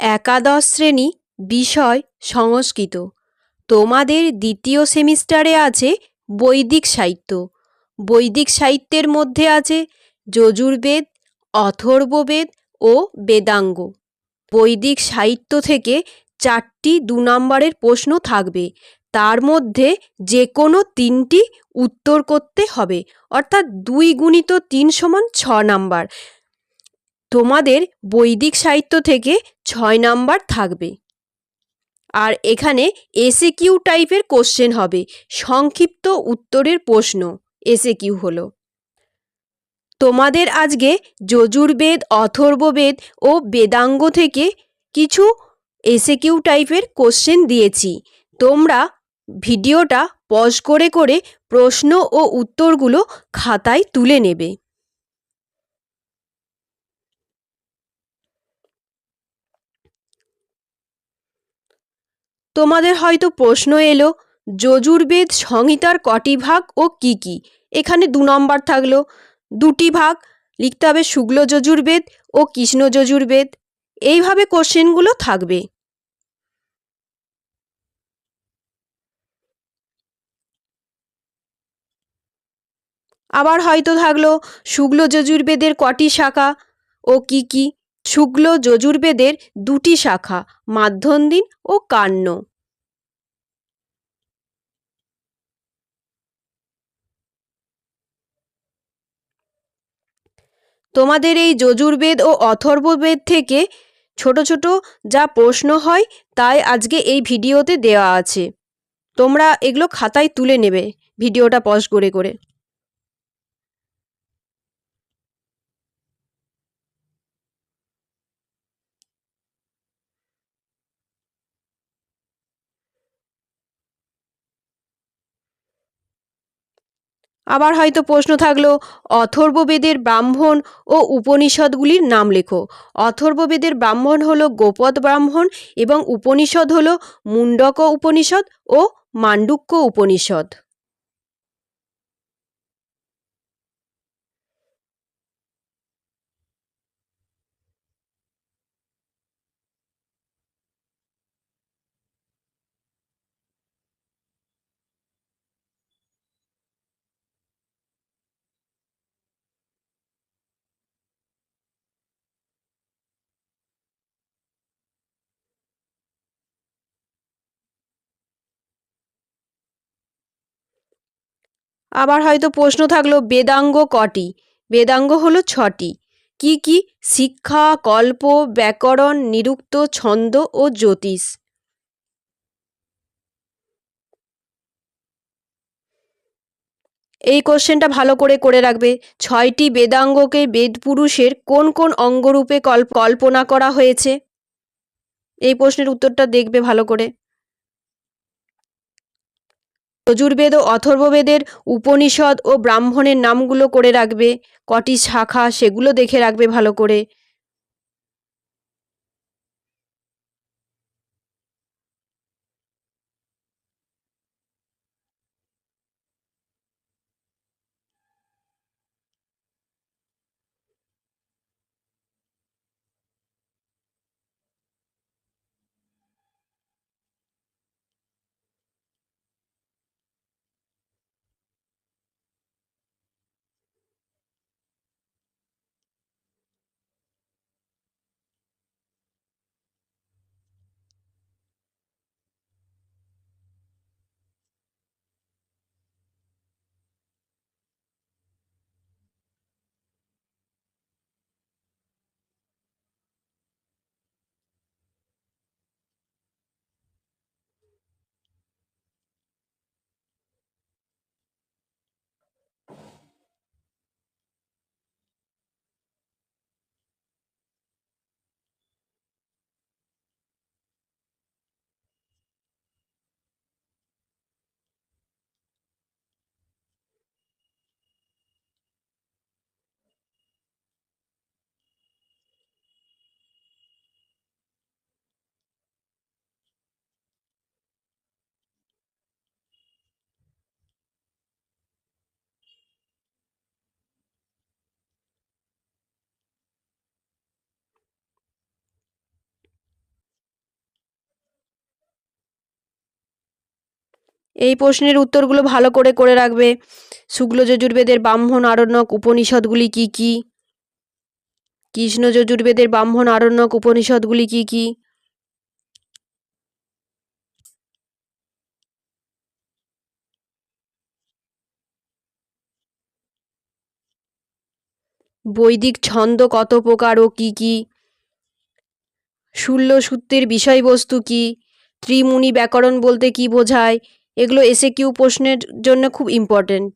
একাদশ শ্রেণি, বিষয়, সংস্কৃত। তোমাদের দ্বিতীয় সেমিস্টারে আছে বৈদিক সাহিত্য। বৈদিক সাহিত্যের মধ্যে আছে যজুর্বেদ, অথর্ববেদ ও বেদাঙ্গ। বৈদিক সাহিত্য থেকে চারটি দু নম্বরের প্রশ্ন থাকবে। তার মধ্যে যে কোনো তিনটি উত্তর করতে হবে। অর্থাৎ দুই গুণিত তিন সমান ছ নাম্বার। তোমাদের বৈদিক সাহিত্য থেকে ছয় নাম্বার থাকবে। আর এখানে এসে কিউ টাইপের কোশ্চেন হবে। সংক্ষিপ্ত উত্তরের প্রশ্ন এসে কিউ হলো, তোমাদের আজকে যজুর্বেদ, অথর্ববেদ ও বেদাঙ্গ থেকে কিছু এসে কিউ টাইপের কোশ্চেন দিয়েছি। তোমরা ভিডিওটা পজ করে করে প্রশ্ন ও উত্তরগুলো খাতায় তুলে নেবে। তোমাদের হয়তো প্রশ্ন এলো, যজুর্বেদ সংহিতার কটি ভাগ ও কি কি? এখানে দু নম্বর থাকল। দুটি ভাগ, লিখতে হবে শুক্ল যজুর্বেদ ও কৃষ্ণ যজুর্বেদ। এইভাবে কোশ্চেনগুলো থাকবে। আবার হয়তো থাকল, শুক্ল যজুর্বেদের কটি শাখা ও কি কি? শুক্ল যজুর্বেদের দুটি শাখা মাধ্যন্দিন ও কাণ্য তোমাদের এই যজুর্বেদ ও অথর্ববেদ থেকে ছোট ছোট যা প্রশ্ন হয়, তাই আজকে এই ভিডিওতে দেওয়া আছে। তোমরা এগুলো খাতায় তুলে নেবে, ভিডিওটা পজ করে করে। আবার হয়তো প্রশ্ন থাকল, অথর্ববেদের ব্রাহ্মণ ও উপনিষদগুলির নাম লেখো। অথর্ববেদের ব্রাহ্মণ হলো গোপদ ব্রাহ্মণ এবং উপনিষদ হলো মুন্ডক উপনিষদ ও মাণ্ডুক্য উপনিষদ। আবার হয়তো প্রশ্ন থাকল, বেদাঙ্গ কটি? বেদাঙ্গ হলো ছটি। কি কি? শিক্ষা, কল্প, ব্যাকরণ, নিরুক্ত, ছন্দ ও জ্যোতিষ। এই কোশ্চেনটা ভালো করে করে রাখবে। ছয়টি বেদাঙ্গকে বেদপুরুষের কোন কোন অঙ্গরূপে কল্পনা করা হয়েছে? এই প্রশ্নের উত্তরটা দেখবে ভালো করে। যজুর্বেদ ও অথর্ববেদের উপনিষদ ও ব্রাহ্মণের নামগুলো করে রাখবে, কটি শাখা সেগুলো দেখে রাখবে ভালো করে। এই প্রশ্নের উত্তরগুলো ভালো করে করে রাখবে। শুক্ল যজুর্বেদের ব্রাহ্মণ আরণ্যক উপনিষদগুলি কি কি? কৃষ্ণ যজুর্বেদের ব্রাহ্মণ আরণ্যক উপনিষদগুলি কি কি? বৈদিক ছন্দ কত প্রকার ও কি কি? শূল্য সূত্রের বিষয়বস্তু কি? ত্রিমুনি ব্যাকরণ বলতে কি বোঝায়? এগুলো এসে কিউ প্রশ্নের জন্য খুব ইম্পর্ট্যান্ট